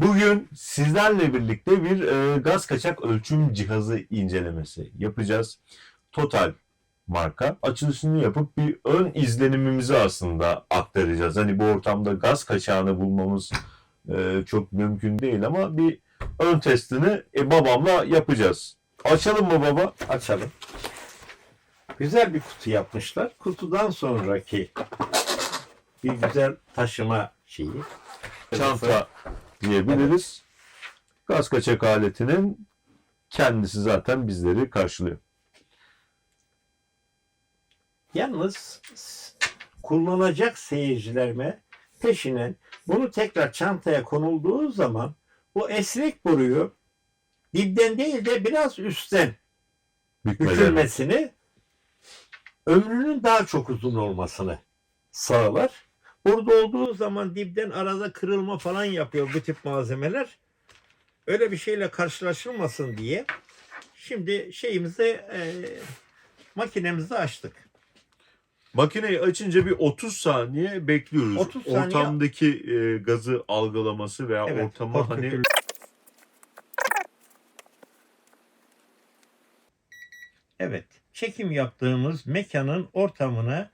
Bugün sizlerle birlikte bir e, gaz kaçak ölçüm cihazı incelemesi yapacağız. Total marka. Açılışını yapıp bir ön izlenimimizi aslında aktaracağız. Hani bu ortamda gaz kaçağını bulmamız e, çok mümkün değil ama bir ön testini e, babamla yapacağız. Açalım mı baba? Açalım. Güzel bir kutu yapmışlar. Kutudan sonraki bir güzel taşıma şeyi. Çanta diyebiliriz. Gaz kaçak aletinin kendisi zaten bizleri karşılıyor. Yalnız kullanacak seyircilerime peşinen bunu tekrar çantaya konulduğu zaman bu esnek boruyu dipten değil de biraz üstten bükülmesini ömrünün daha çok uzun olmasını sağlar. Burada olduğu zaman dipten arada kırılma falan yapıyor bu tip malzemeler. Öyle bir şeyle karşılaşılmasın diye şimdi şeyimizi e, makinemizi açtık. Makineyi açınca bir 30 saniye bekliyoruz. 30 saniye- Ortamdaki e, gazı algılaması veya Evet, ortama hani partikül- Evet, çekim yaptığımız mekanın ortamına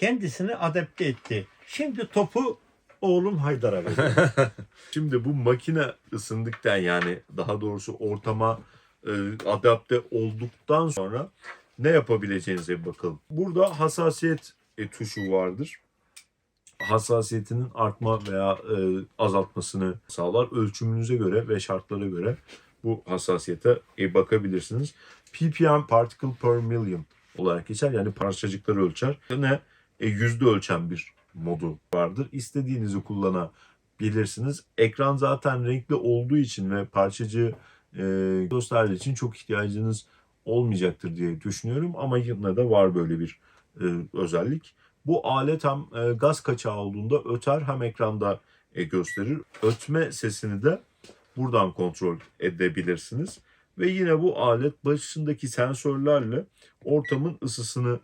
kendisini adapte etti. Şimdi topu oğlum Haydar'a veriyor. Şimdi bu makine ısındıktan yani daha doğrusu ortama e, adapte olduktan sonra ne yapabileceğinize bir bakalım. Burada hassasiyet e, tuşu vardır. Hassasiyetinin artma veya e, azaltmasını sağlar. Ölçümünüze göre ve şartlara göre bu hassasiyete e, bakabilirsiniz. ppm particle per million olarak geçer. Yani parçacıkları ölçer. Ne? E, yüzde ölçen bir modu vardır. İstediğinizi kullanabilirsiniz. Ekran zaten renkli olduğu için ve parçacığı e, gösterdiği için çok ihtiyacınız olmayacaktır diye düşünüyorum. Ama yine de var böyle bir e, özellik. Bu alet hem e, gaz kaçağı olduğunda öter hem ekranda e, gösterir. Ötme sesini de buradan kontrol edebilirsiniz. Ve yine bu alet başındaki sensörlerle ortamın ısısını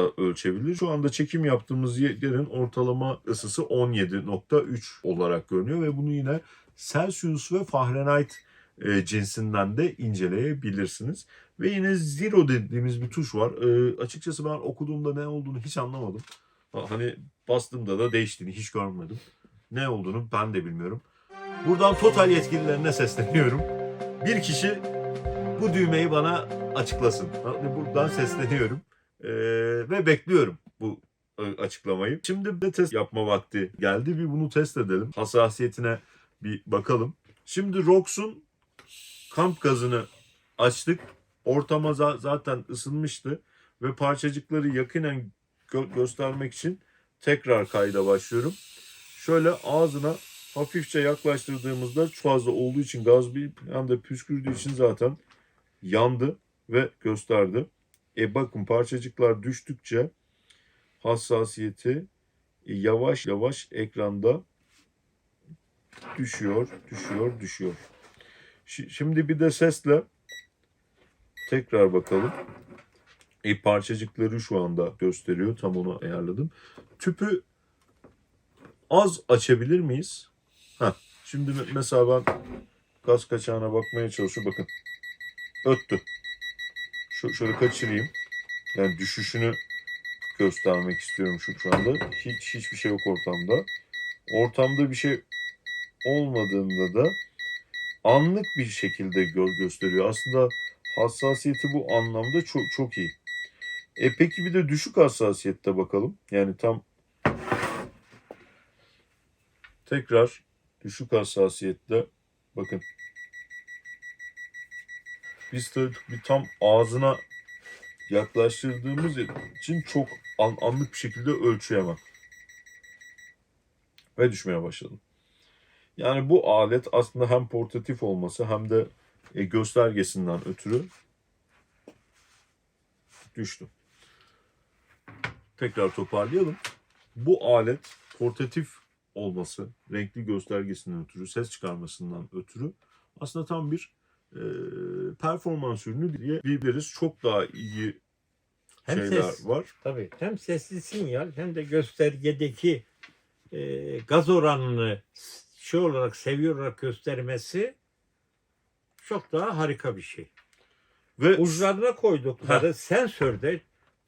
da ölçebilir. Şu anda çekim yaptığımız yerin ortalama ısısı 17.3 olarak görünüyor ve bunu yine Celsius ve Fahrenheit e, cinsinden de inceleyebilirsiniz. Ve yine Zero dediğimiz bir tuş var. E, açıkçası ben okuduğumda ne olduğunu hiç anlamadım. Ha- Hani bastığımda da değiştiğini hiç görmedim. Ne olduğunu ben de bilmiyorum. Buradan Total yetkililerine sesleniyorum. Bir kişi bu düğmeyi bana açıklasın. Buradan sesleniyorum. Ee, ve bekliyorum bu e, açıklamayı. Şimdi de test yapma vakti geldi. Bir bunu test edelim. Hassasiyetine bir bakalım. Şimdi Rox'un kamp gazını açtık. Ortama za- zaten ısınmıştı. Ve parçacıkları yakinen gö- göstermek için tekrar kayda başlıyorum. Şöyle ağzına hafifçe yaklaştırdığımızda çok fazla olduğu için gaz bir anda püskürdüğü için zaten yandı ve gösterdi. E bakın parçacıklar düştükçe hassasiyeti e, yavaş yavaş ekranda düşüyor, düşüyor, düşüyor. Şi- Şimdi bir de sesle tekrar bakalım. E, parçacıkları şu anda gösteriyor. Tam onu ayarladım. Tüpü az açabilir miyiz? Heh. Şimdi me- mesela ben gaz kaçağına bakmaya çalışıyorum. Bakın. Öttü. Şöyle kaçırayım. Yani düşüşünü göstermek istiyorum şu, şu anda. Hiç hiçbir şey yok ortamda. Ortamda bir şey olmadığında da anlık bir şekilde gö- gösteriyor. Aslında hassasiyeti bu anlamda çok çok iyi. E peki bir de düşük hassasiyette bakalım. Yani tam tekrar düşük hassasiyette bakın biz de bir tam ağzına yaklaştırdığımız için çok an- anlık bir şekilde ölçüyemem. Ve düşmeye başladım. Yani bu alet aslında hem portatif olması hem de e, göstergesinden ötürü düştü. Tekrar toparlayalım. Bu alet portatif olması, renkli göstergesinden ötürü, ses çıkarmasından ötürü aslında tam bir e, performans ürünü diyebiliriz. Çok daha iyi Hem şeyler ses, var. tabii hem sesli sinyal hem de göstergedeki e, gaz oranını şey olarak seviyor olarak göstermesi çok daha harika bir şey. Ve Uçlarına koydukları sensör de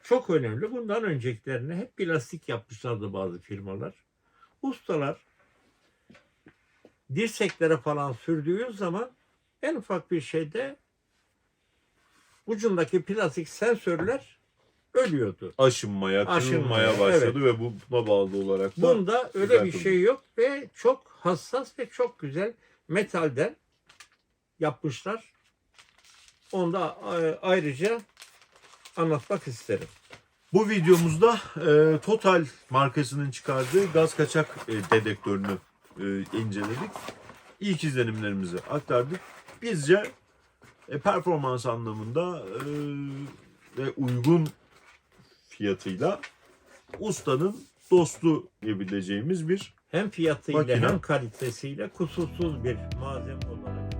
çok önemli. Bundan öncekilerine hep plastik yapmışlardı bazı firmalar. Ustalar dirseklere falan sürdüğün zaman en ufak bir şeyde ucundaki plastik sensörler ölüyordu. aşınmaya, kırılmaya Aşınmaya, başladı ve bu- buna bağlı olarak da Bunda öyle güzel bir şey yok ve çok hassas ve çok güzel metalden yapmışlar. Onu da e, ayrıca anlatmak isterim. Bu videomuzda e, Total markasının çıkardığı gaz kaçak e, dedektörünü e, inceledik. İlk izlenimlerimizi aktardık. Bizce e, performans anlamında e, ve uygun fiyatıyla ustanın dostu diyebileceğimiz bir Hem fiyatıyla Makine. hem kalitesiyle kusursuz bir malzeme olarak.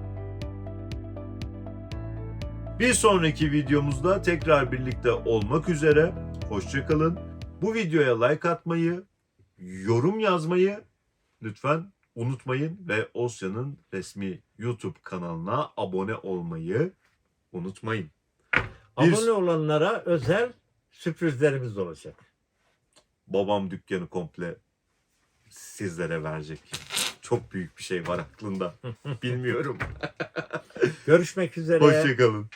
Bir sonraki videomuzda tekrar birlikte olmak üzere. Hoşçakalın. Bu videoya like atmayı, yorum yazmayı lütfen unutmayın ve Osya'nın resmi YouTube kanalına abone olmayı unutmayın. Bir- Abone olanlara özel sürprizlerimiz olacak. Babam dükkanı komple sizlere verecek. Çok büyük bir şey var aklında. Bilmiyorum. Görüşmek üzere. Hoşçakalın.